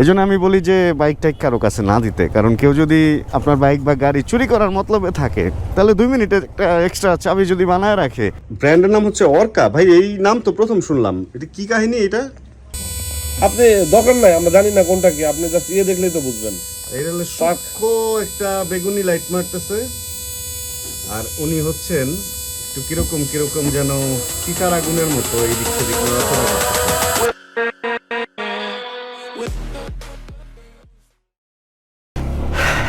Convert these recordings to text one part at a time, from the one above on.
এই জন্য আমি বলি যে বাইক টাইক কারও কাছে না দিতে। কারণ কেউ যদি আপনার বাইক বা গাড়ি চুরি করার মতলবে থাকে তাহলে দুই মিনিটে একটা এক্সট্রা চাবি যদি বানায় রাখে। ব্র্যান্ডের নাম হচ্ছে অর্কা। ভাই এই নাম তো প্রথম শুনলাম। এটা কি কাহিনী এটা? আপনি দরকার নাই আমরা জানি না কোনটা কি। আপনি জাস্ট ইয়ে দেখলেই তো বুঝবেন। এই হলো সূক্ষ্ম একটা বেগুনি লাইট মারতেছে। আর উনি হচ্ছেন একটু কীরকম কীরকম যেন চিতার আগুনের মতো এই দিক সেদিক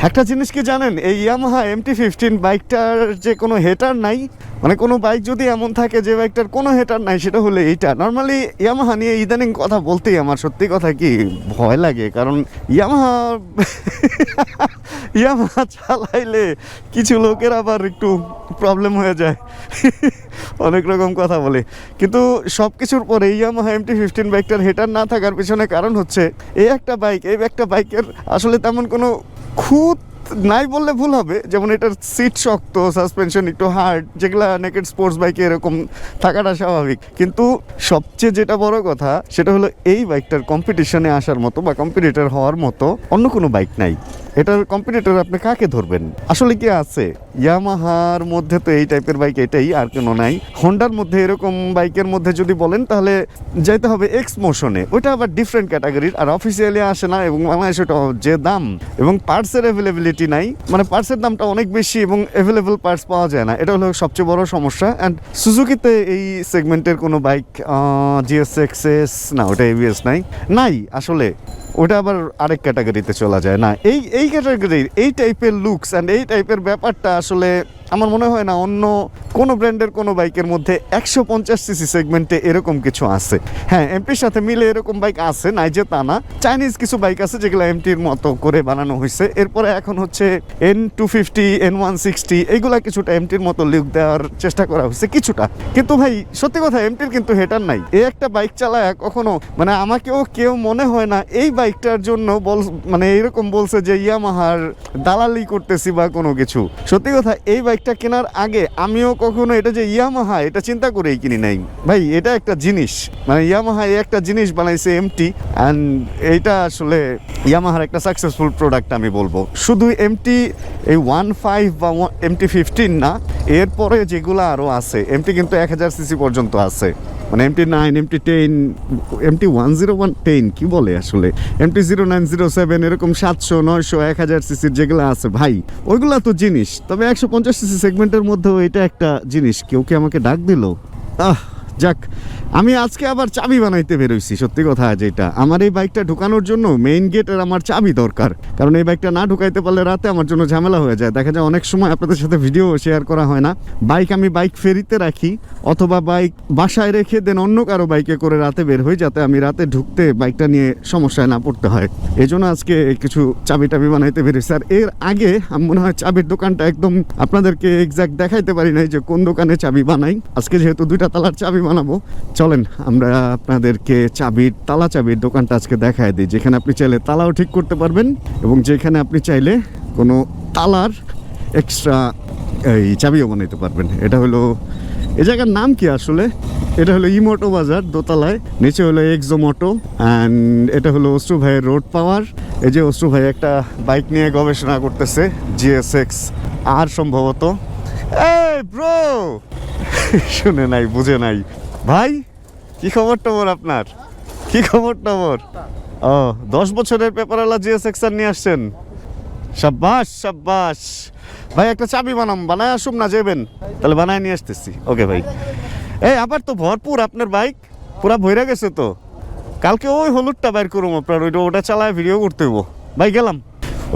একটা জিনিস কি জানেন? এই ইয়ামাহা এমটি ফিফটিন বাইকটার যে কোনো হেটার নাই মানে কোনো বাইক যদি এমন থাকে যে বাইকটার কোনো হেটার নাই, সেটা হলে এইটা। নর্মালি ইয়ামাহা নিয়ে ইদানিং কথা বলতেই আমার সত্যি কথা কি ভয় লাগে, কারণ ইয়ামাহা ইয়ামাহা চালাইলে কিছু লোকের আবার একটু প্রবলেম হয়ে যায়। অনেক রকম কথা বলে। কিন্তু সব কিছুর পরে ইয়ামাহা এমটি ফিফটিন বাইকটার হেটার না থাকার পিছনে কারণ হচ্ছে, এই একটা বাইক এই একটা বাইকের আসলে তেমন কোনো খুঁত নাই বললে ভুল হবে। যেমন এটার সিট শক্ত সাসপেনশন একটু হার্ড যেগুলো নেকেড স্পোর্টস বাইকে এরকম থাকাটা স্বাভাবিক। কিন্তু সবচেয়ে যেটা বড় কথা, সেটা হলো এই বাইকটার কম্পিটিশনে আসার মতো বা কম্পিটিটার হওয়ার মতো অন্য কোনো বাইক নাই। এটার কম্পিটিটর আপনি কাকে ধরবেন? আসলে কি আছে? ইয়ামাহার মধ্যে তো এই টাইপের বাইক এটাই, আর কোনো নাই। হন্ডার মধ্যে এরকম বাইকের মধ্যে যদি বলেন, তাহলে যাইতে হবে এক্স মোশনে ওইটা আবার ডিফারেন্ট ক্যাটাগরির আর অফিসিয়ালি আসে না, এবং বাংলাদেশে ওটা যে দাম, এবং পার্টসের অ্যাভেলেবিলিটি নাই। মানে পার্টসের দামটা অনেক বেশি, এবং অ্যাভেলেবল পার্টস পাওয়া যায় না। এটা হলো সবচেয়ে বড় সমস্যা। অ্যান্ড সুজুকিতে এই সেগমেন্টের কোনো বাইক জিএস এক্সএস না, ওটা এবিএস নাই। নাই, আসলে। ওটা আবার আরেক ক্যাটাগরিতে চলা যায়। না, এই এই ক্যাটাগরির এই টাইপের লুকস অ্যান্ড এই টাইপের ব্যাপারটা আসলে আমার মনে হয় না অন্য কোনো ব্র্যান্ডের কোনো বাইকের মধ্যে একশো পঞ্চাশ সিসি সেগমেন্টে এরকম কিছু আছে। হ্যাঁ এমপির সাথে মিলে এরকম বাইক আছে, নাই যে তা না। চাইনিজ কিছু বাইক আছে যেগুলো এমটির মতো করে বানানো হয়েছে। এরপরে এখন হচ্ছে N two fifty N one sixty এইগুলা কিছুটা এমটির মতো লুক দেওয়ার চেষ্টা করা হয়েছে, কিছুটা। কিন্তু ভাই, সত্যি কথা, এমটির কিন্তু হেটার নাই। এই একটা বাইক চালায় কখনো মানে আমাকেও কেউ মনে হয় না এই বাইকটার জন্য বল মানে এরকম বলছে যে ইয়ামাহার দালালি করতেছি বা কোনো কিছু। সত্যি কথা, এই বাইকটা কেনার আগে আমিও কখনো এটা যে ইয়ামাহা, এটা চিন্তা করেই কিনি নাই। ভাই, এটা একটা জিনিস। মানে ইয়ামাহা এই একটা জিনিস বানাইছে এমটি অ্যান্ড এইটা আসলে ইয়ামাহার একটা সাকসেসফুল প্রোডাক্ট আমি বলব। শুধু এমটি, এই ওয়ান ফাইভ বা এমটি ফিফটিন না এরপরে যেগুলো আরও আছে এমটি কিন্তু এক হাজার সিসি পর্যন্ত আছে। মানে MT nine MT ten MT one zero one ten কী বলে আসলে? MT zero nine zero seven এরকম সাতশো, নয়শো, এক হাজার সিসির যেগুলো আছে, ভাই, ওইগুলো তো জিনিস। তবে একশো পঞ্চাশ সিসি সেগমেন্টের মধ্যেও এটা একটা জিনিস। কেউ কি আমাকে ডাক দিল? আহ যাক, আমি আজকে আবার চাবি বানাইতে বেরোইছি, সত্যি কথা যেটা। আমার এই বাইকটা ঢুকানোর জন্য মেইন গেটের আমার চাবি দরকার। কারণ এই বাইকটা না ঢুকাইতে পারলে রাতে আমার জন্য ঝামেলা হয়ে যায়। দেখা যায় অনেক সময় আপনাদের সাথে ভিডিও শেয়ার করা হয় না। বাইক আমি বাইক ফেরিতে রাখি, অথবা বাইক বাসায় রেখে দেন অন্য কারও বাইকে করে রাতে বের হই, যাতে আমি রাতে ঢুকতে বাইকটা নিয়ে সমস্যায় না পড়তে হয়। এই জন্য আজকে কিছু চাবি টাবি বানাইতে বেরোইছি। আর এর আগে আমার মনে হয় চাবির দোকানটা একদম আপনাদেরকে এক্সাক্ট দেখাইতে পারি নাই যে কোন দোকানে চাবি বানাই। আজকে যেহেতু দুইটা তালার চাবি বানাবো চলেন, আমরা আপনাদেরকে চাবির, তালা চাবির দোকানটা আজকে দেখায় দিই। যেখানে আপনি চাইলে তালাও ঠিক করতে পারবেন এবং যেখানে আপনি চাইলে কোনো তালার এক্সট্রা এই চাবিও বানাইতে পারবেন। এটা হলো, এই জায়গার নাম কি আসলে? এটা হলো ইমোটো বাজার, দোতলায়। নিচে হলো এক্সোমোটো অ্যান্ড এটা হলো অশ্রু ভাইয়ের রোড পাওয়ার এই যে অশ্রু ভাই একটা বাইক নিয়ে গবেষণা করতেছে জিএসএক্স আর সম্ভবত। এই ব্রো শুনে নাই, বুঝে নাই। ভাই, কি খবর টবর আপনার? কি খবর টবর? ও, দশ বছরের পেপারওয়ালা জিএসএক্স আর নিয়ে আসছেন। সাব্বাস সাব্বাস। ভাই, একটা চাবি বানাম, বানায় আসুম না যাবেন তাহলে বানায় নিয়ে আসতেছি। ওকে, ভাই। এই, আবার তো ভরপুর আপনার বাইক। পুরা ভইরা গেছে তো। কালকে ওই হলুদটা বাইর করুম আপনার, ওইটা ওটা চালায় ভিডিও করতে হইব। ভাই, গেলাম।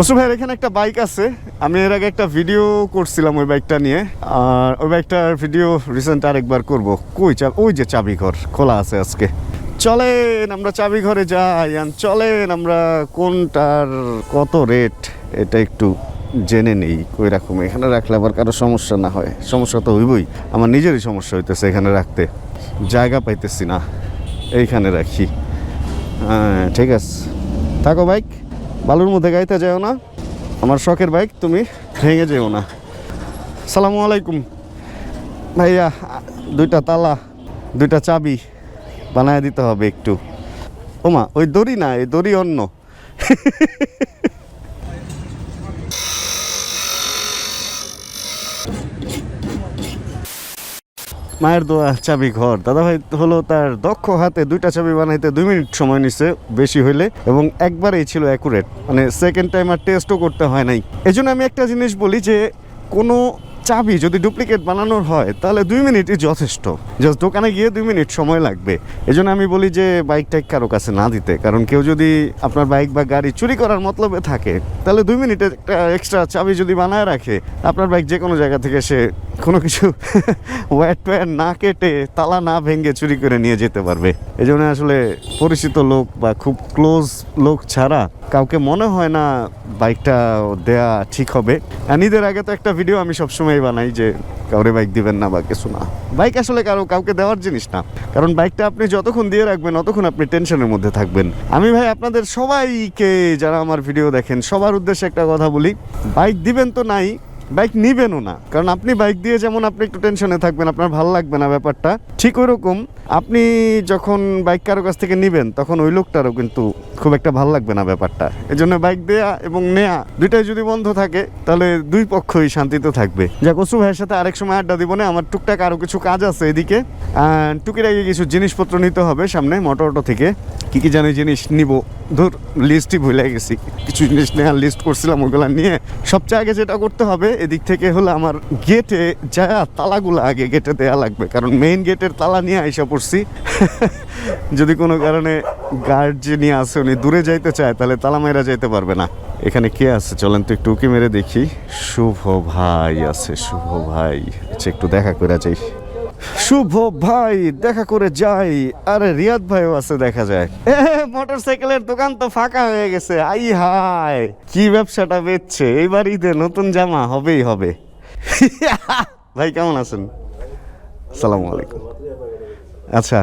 অসু ভাইয়ের এখানে একটা বাইক আছে। আমি এর আগে একটা ভিডিও করছিলাম ওই বাইকটা নিয়ে। আর ওই বাইকটার ভিডিও রিসেন্ট আরেকবার করব। কই চা ওই যে চাবি ঘর খোলা আছে আজকে। চলেন আমরা চাবি ঘরে যাই আর চলেন আমরা কোনটার কত রেট এটা একটু জেনে নেই, কই রকম এখানে রাখলে আবার কারও সমস্যা না হয়। সমস্যা তো হইবই। আমার নিজেরই সমস্যা হইতেছে এখানে রাখতে। জায়গা পাইতেছি না। এইখানে রাখি। হ্যাঁ ঠিক আছে। থাকো বাইক বালুর মধ্যে গাইতে যাও না। আমার শখের বাইক, তুমি ভেঙে যেও না। সালামু আলাইকুম। ভাইয়া, দুইটা তালা, দুইটা চাবি বানায় দিতে হবে একটু। ওমা, ওই দড়ি না, এই দড়ি অন্য। মায়ের দোয়া চাবি ঘর। দাদা ভাই হলো তার দক্ষ হাতে দুইটা চাবি বানাইতে দুই মিনিট সময় নিছে, বেশি হইলে, এবং একবারেই ছিল অ্যাকুরেট মানে সেকেন্ড টাইম আর টেস্টও করতে হয় নাই। এজন্য আমি একটা জিনিস বলি যে, কোনো চাবি যদি ডুপ্লিকেট বানানোর হয়, তাহলে দুই মিনিটই যথেষ্ট। জাস্ট দোকানে গিয়ে দুই মিনিট সময় লাগবে। এজন্য আমি বলি যে বাইক টাইক কারও কাছে না দিতে। কারণ কেউ যদি আপনার বাইক বা গাড়ি চুরি করার মতলবে থাকে, তাহলে দুই মিনিটে একটা এক্সট্রা চাবি যদি বানায় রাখে, আপনার বাইক যে কোনো জায়গা থেকে সে কোনো কিছু ওয়ার ট্যার না কেটে তালা না ভেঙে চুরি করে নিয়ে যেতে পারবে। এই জন্য আসলে পরিচিত লোক বা খুব ক্লোজ লোক ছাড়া কাউকে মনে হয় না বাইকটা দেয়া ঠিক হবে। ঈদের আগে তো একটা ভিডিও আমি সবসময় বানাই যে, কাউরে বাইক দিবেন না বা কিছু না। বাইক আসলে কারও, কাউকে দেওয়ার জিনিস না। কারণ বাইকটা আপনি যতক্ষণ দিয়ে রাখবেন, ততক্ষণ আপনি টেনশনের মধ্যে থাকবেন। আমি ভাই আপনাদের সবাইকে, যারা আমার ভিডিও দেখেন, সবার উদ্দেশ্যে একটা কথা বলি বাইক দিবেন তো নাই বাইক নিবেনও না। কারণ আপনি বাইক দিয়ে যেমন আপনি একটু টেনশনে থাকবেন, আপনার ভালো লাগবে না ব্যাপারটা, ঠিক ওই রকম আপনি যখন বাইক কারও কাছ থেকে নিবেন, তখন ওই লোকটারও কিন্তু খুব একটা ভালো লাগবে না ব্যাপারটা। এই জন্য বাইক দেয়া এবং নেয়া দুইটাই যদি বন্ধ থাকে, তাহলে দুই পক্ষই শান্তিতে থাকবে। যা কসু ভাইয়ের সাথে আরেক সময় আড্ডা দিব না, আমার টুকটাক আরও কিছু কাজ আছে এদিকে। টুকির আগে কিছু জিনিসপত্র নিতে হবে সামনে মোটর অটো থেকে। কি কি জানি জিনিস নিব। ধর লিস্টই ভুলে গেছি। কিছু জিনিস নেওয়ার লিস্ট করছিলাম ওগুলা নিয়ে। সবচেয়ে আগে যেটা করতে হবে, এদিক থেকে হলো আমার গেটে যা তালাগুলো আগে গেটে দেয়া লাগবে। কারণ মেইন গেটের তালা নিয়ে আইসা পড়ছি। যদি কোনো কারণে গার্ড নিয়ে আসে উনি দূরে যাইতে চায়, তাহলে তালা মেরা যাইতে পারবে না। এখানে কে আছে? চলেন তো একটু উকি মেরে দেখি। শুভ ভাই আছে, শুভ ভাই। আচ্ছা একটু দেখা করে যাই। শুভ ভাই, দেখা করে যাই। আরে, রিয়াদ ভাইও আছে, দেখা যায়। মোটর সাইকেলের দোকান তো ফাঁকা হয়ে গেছে। আই হাই কি ব্যবসাটা বেচছে? এইবার ঈদে নতুন জামা, হবেই হবে। ভাই, কেমন আছেন? আসসালামু আলাইকুম। আচ্ছা।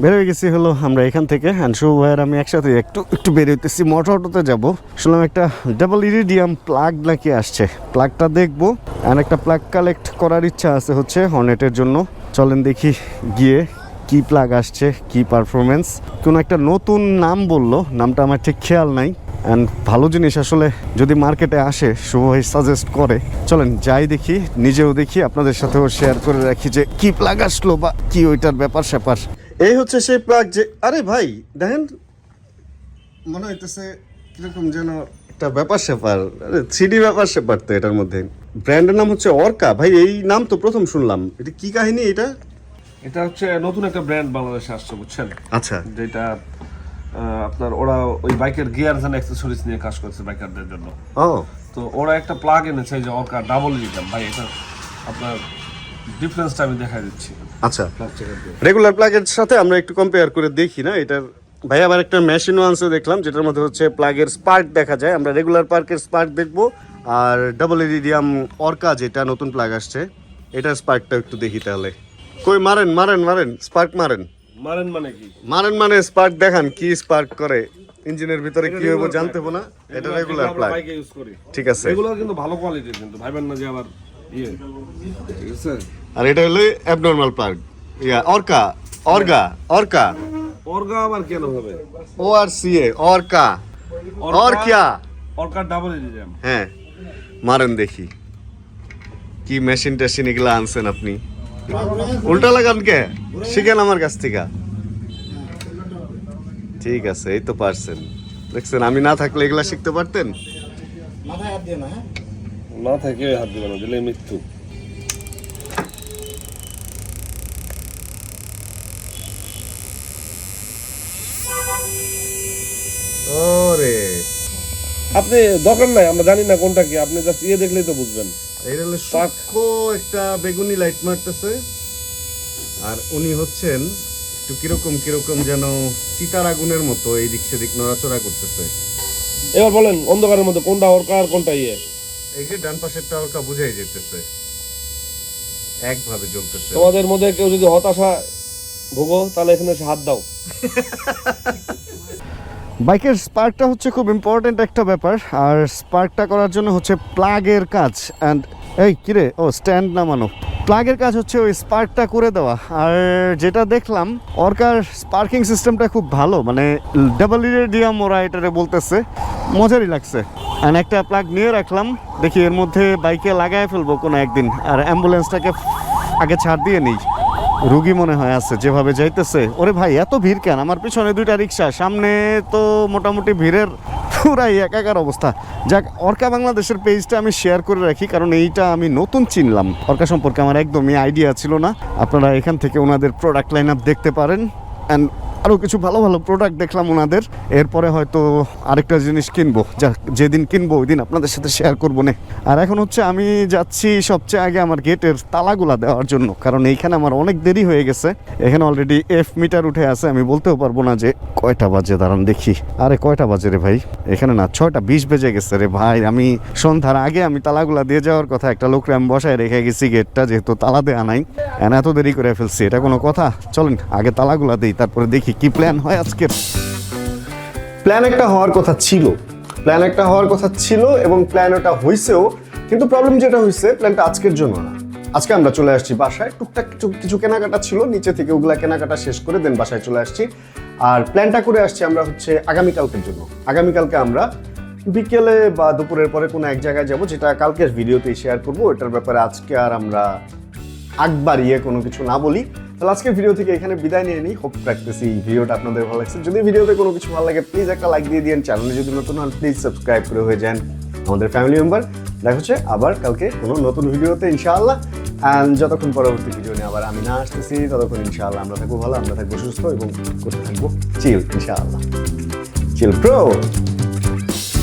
বের হয়ে গেছি হলো আমরা এখান থেকে হ্যান্ড শুভ ভাইয়ের আমি একসাথে একটু একটু বের হইতেছি। মোটর অটোতে যাব। শুনলাম একটা ডাবল ইরিডিয়াম প্লাগ নাকি আসছে। প্লাগটা দেখব। আর একটা প্লাগ কালেক্ট করার ইচ্ছা আছে হচ্ছে হর্নেটের জন্য। চলেন দেখি গিয়ে কি প্লাগ আসছে, কি পারফরমেন্স কোনো একটা নতুন নাম বলল। নামটা আমার ঠিক খেয়াল নাই। অ্যান্ড ভালো জিনিস আসলে যদি মার্কেটে আসে শুভ ভাই সাজেস্ট করে চলেন যাই দেখি নিজেও দেখি আপনাদের সাথেও শেয়ার করে রাখি যে কি প্লাগ আসলো বা কি ওইটার ব্যাপার স্যাপার। এই হচ্ছে সেই প্লাগ যে আরে ভাই দেখেন মনে হইতেছে কীরকম যেন একটা ব্যাপার স্যাপার আরে থ্রিডি ব্যাপার স্যাপার তো এটার মধ্যে। ব্র্যান্ডের নাম হচ্ছে অর্কা ভাই এই নাম তো প্রথম শুনলাম। এটা কি কাহিনী এটা? এটা হচ্ছে নতুন একটা ব্র্যান্ড বাংলাদেশে আসছে বুঝছেন? আচ্ছা। যেটা আপনার ওরা ওই বাইকের গিয়ারস এন্ড অ্যাক্সেসরিজ নিয়ে কাজ করছে বাইকারদের জন্য। ও। তো ওরা একটা প্লাগ এনেছে যে অর্কা ডাবল দিলাম ভাই এটা আপনার ডিফারেন্সটা আমি দেখাই দিচ্ছি। আচ্ছা। রেগুলার প্লাগের সাথে আমরা একটু কম্পেয়ার করে দেখি না এটার ভাই আবার একটা মেশিনও আনছে দেখলাম যেটার মধ্যে হচ্ছে প্লাগের স্পার্ক দেখা যায়। আমরা রেগুলার পার্কের স্পার্ক দেখব আর ডাবল ইরিডিয়াম অর্কা যেটা নতুন প্লাগ আসছে এটার স্পার্কটা একটু দেখি তাহলে। কই মারেন মারেন মারেন স্পার্ক মারেন। মারেন মানে কি? মারেন মানে স্পার্ক দেখান কি স্পার্ক করে ইঞ্জিনের ভিতরে কি হইব জানতে হবে না? এটা রেগুলার প্লাগ বাইকে ইউজ করি। ঠিক আছে। এগুলো কিন্তু ভালো কোয়ালিটির কিন্তু ভাইবেন না যে আবার ইয়ে। ঠিক আছে? আর এটা হলো অ্যাবনর্মাল প্লাগ ইয়া অর্কা অর্গা অর্কা। অর্গা আবার কেন হবে? O R C A orca. অর্কিয়া Orca. Double engine হ্যাঁ মারেন দেখি। কি মেশিন টেশিন এগুলা আনছেন আপনি? উল্টা লাগান কে? শিখেন আমার কাছ থেকে। ঠিক আছে এই তো পারছেন। দেখছেন আমি না থাকলে এগুলা শিখতে পারতেন? না থাকে হাত দিবে না দিলে মৃত্যু। ওরে। আপনি দরকার নাই আমরা জানি না কোনটা কি আপনি জাস্ট ইয়ে দেখলেই তো বুঝবেন। এই হলো সূক্ষ্ম একটা বেগুনি লাইট মারতেছে। আর উনি হচ্ছেন একটু কীরকম কীরকম যেন চিতার আগুনের মতো এই দিক সেদিক নড়াচড়া করতেছে। এবার বলেন অন্ধকারের মধ্যে কোনটা অর্কা আর কোনটা ইয়ে? এই যে ডান পাশেরটা হালকা বুঝাই যেতেছে। একভাবে জ্বলতেছে। তোমাদের মধ্যে কেউ যদি হতাশা ভোগো তাহলে এখানে এসে হাত দাও। বাইকের স্পার্কটা হচ্ছে খুব ইম্পর্ট্যান্ট একটা ব্যাপার আর স্পার্কটা করার জন্য হচ্ছে প্লাগের কাজ অ্যান্ড এই কিরে ও স্ট্যান্ড নামানো। প্লাগের কাজ হচ্ছে ওই স্পার্কটা করে দেওয়া। আর যেটা দেখলাম অর্কার স্পার্কিং সিস্টেমটা খুব ভালো। মানে ডাবল ইরেডিয়াম ওরা এটারে বলতেছে। মজারই লাগছে। আর একটা প্লাগ নিয়ে রাখলাম। দেখি এর মধ্যে বাইকে লাগায় ফেলব কোনো একদিন। আর অ্যাম্বুলেন্সটাকে আগে ছাড় দিয়ে নেই। রুগী মনে হয় আছে, যেভাবে যাইতেছে। ওরে ভাই, এত ভিড় কেন? আমার পিছনে দুইটা রিক্সা, সামনে তো মোটামুটি ভিড়ের পুরাই একাকার অবস্থা। যাক, অর্কা বাংলাদেশের পেজটা আমি শেয়ার করে রাখি, কারণ এইটা আমি নতুন চিনলাম। অর্কা সম্পর্কে আমার একদমই আইডিয়া ছিল না। আপনারা এখান থেকে ওনাদের প্রোডাক্ট লাইন আপ দেখতে পারেন। অ্যান্ড আরও কিছু ভালো ভালো প্রোডাক্ট দেখলাম ওনাদের। এরপরে হয়তো আরেকটা জিনিস কিনবো। যা, যেদিন কিনবো ওই দিন আপনাদের সাথে শেয়ার করব না। আর এখন হচ্ছে আমি যাচ্ছি সবচেয়ে আগে আমার গেটের তালাগুলা দেওয়ার জন্য। কারণ এইখানে আমার অনেক দেরি হয়ে গেছে। এখানে অলরেডি এফ মিটার উঠে আছে। আমি বলতেও পারব না যে কয়টা বাজে, দাঁড়ান দেখি। আরে কয়টা বাজে রে ভাই? এখানে না, ছয়টা বিশ বেজে গেছে রে ভাই। আমি সন্ধ্যার আগে আমি তালাগুলা দিয়ে যাওয়ার কথা। একটা লোকরে আমি বসায় রেখে গেছি গেটটা যেহেতু তালা দেওয়া নাই। এত দেরি করে ফেলছি, এটা কোনো কথা? চলেন, আগে তালাগুলা দিই, তারপরে দেখি। কি প্ল্যান হয় আজকে প্ল্যান একটা হওয়ার কথা ছিল। প্ল্যান একটা হওয়ার কথা ছিল এবং প্ল্যান ওটা হয়েছেও কিন্তু প্রবলেম যেটা হয়েছে প্ল্যানটা আজকের জন্য না। আজকে আমরা চলে আসছি বাসায়। টুকটাক কিছু কিছু কেনাকাটা ছিল, নিচে থেকে ওগুলা কেনাকাটা শেষ করে দেন বাসায় চলে আসছি। আর প্ল্যানটা করে আসছি আমরা হচ্ছে আগামীকালকের জন্য। আগামীকালকে আমরা বিকেলে বা দুপুরের পরে কোনো এক জায়গায় যাব, যেটা কালকের ভিডিওতেই শেয়ার করব। এটার ব্যাপারে আজকে আর আমরা আগ বাড়িয়ে কোনো কিছু না বলি। তাহলে আজকের ভিডিও থেকে এখানে বিদায় নিয়ে নিই। হোপ রাখতেছি এই ভিডিওটা আপনাদের ভালো লাগছে। যদি ভিডিওতে কোনো কিছু ভালো লাগে প্লিজ একটা লাইক দিয়ে দিন চ্যানেলে যদি নতুন হন প্লিজ সাবস্ক্রাইব করে হয়ে যান আমাদের ফ্যামিলি মেম্বার দেখা হচ্ছে আবার কালকে কোনো নতুন ভিডিওতে ইনশাআল্লাহ। অ্যান্ড যতক্ষণ পরবর্তী ভিডিও নিয়ে আবার আমি না আসতেছি, ততক্ষণ ইনশাআল্লাহ আমরা থাকব ভালো, আমরা থাকব সুস্থ এবং করতে থাকব চিল ইনশাআল্লাহ। চিল প্রো